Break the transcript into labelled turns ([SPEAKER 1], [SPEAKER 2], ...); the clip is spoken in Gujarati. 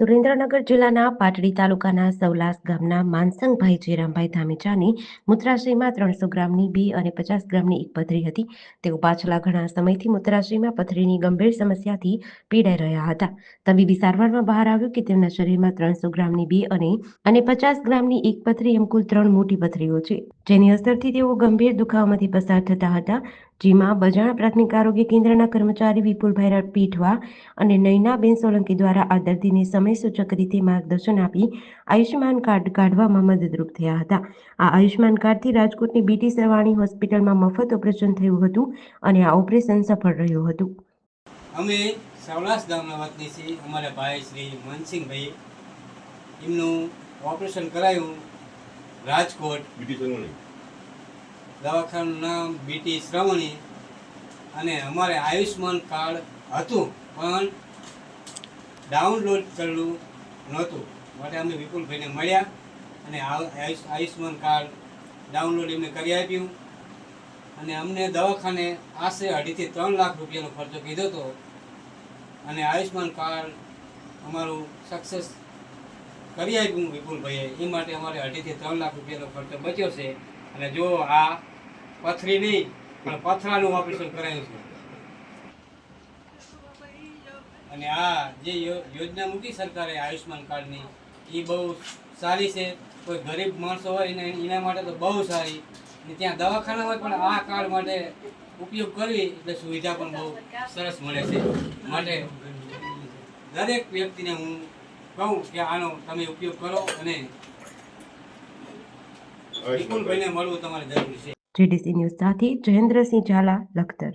[SPEAKER 1] સુરેન્દ્રનગર જિલ્લાના પાટડી તાલુકાના સૌલાસ ગામના માનસંગભાઈ જયરામભાઈ ધામેચાની મૂત્રાશયમાં ત્રણસો ગ્રામની બી અને પચાસ ગ્રામની એક પથરી હતી. તેઓ પાછલા ઘણા સમયથી મૂત્રાશયમાં પથરીની ગંભીર સમસ્યાથી પીડાઈ રહ્યા હતા. તબીબી સારવારમાં બહાર આવ્યું કે તેમના શરીરમાં ત્રણસો ગ્રામની બી અને અને પચાસ ગ્રામની એક પથરી એમ કુલ ત્રણ મોટી પથરીઓ છે. જેની અસરથી તેઓ ગંભીર દુખાવામાંથી પસાર થતા હતા. જેમાં બજાણા પ્રાથમિક આરોગ્ય કેન્દ્રના કર્મચારી વિપુલભાઈ પીઠવા અને નયનાબેન સોલંકી દ્વારા આ દર્દીને સમયસૂચક રીતે માર્ગદર્શન આપી આયુષ્યમાન કાર્ડ કાઢવામાં મદદરૂપ થયા હતા. આ આયુષ્યમાન કાર્ડથી રાજકોટની બીટી સરવાણી હોસ્પિટલમાં મફત ઓપરેશન થયું હતું અને આ ઓપરેશન સફળ રહ્યું હતું.
[SPEAKER 2] અમે સવલાસ ગામના વતની છીએ. અમારા ભાઈ શ્રી મનસિંહભાઈ એમનું ઓપરેશન કરાયું રાજકોટ.
[SPEAKER 3] બીટી સરવણી?
[SPEAKER 2] દવાખાનું નામ બીટી શ્રવણી અને અમારે આયુષ્યમાન કાર્ડ હતું, પણ ડાઉનલોડ કરેલું નહોતું. માટે અમે વિપુલભાઈને મળ્યા અને આયુષ્યમાન કાર્ડ ડાઉનલોડ એમને કરી આપ્યું. અને અમને દવાખાને આશરે અઢીથી ત્રણ લાખ રૂપિયાનો ખર્ચો કીધો હતો. અને આયુષ્યમાન કાર્ડ અમારું સક્સેસ કરી આપ્યું વિપુલભાઈએ. એ માટે અમારે અઢીથી ત્રણ લાખ રૂપિયાનો ખર્ચો બચ્યો છે. અને જો આ પથરી નહીં, પણ પથરાનું ઓપરેશન કરાયું છે. અને આ જે યોજના મૂકી સરકારે આયુષ્યમાન કાર્ડની એ બહુ સારી છે. કોઈ ગરીબ માણસો હોય એને, એના માટે તો બહુ સારી. ને ત્યાં દવાખાના હોય પણ આ કાર્ડ માટે ઉપયોગ કરવી એટલે સુવિધા પણ બહુ સરસ મળે છે. માટે દરેક વ્યક્તિને હું કહું કે આનો તમે ઉપયોગ કરો અને વિપુલભાઈને મળવું તમારે જરૂરી છે.
[SPEAKER 1] જેડીસી ન્યૂઝ સાથે જયેન્દ્રસિંહ ઝાલા લખતર.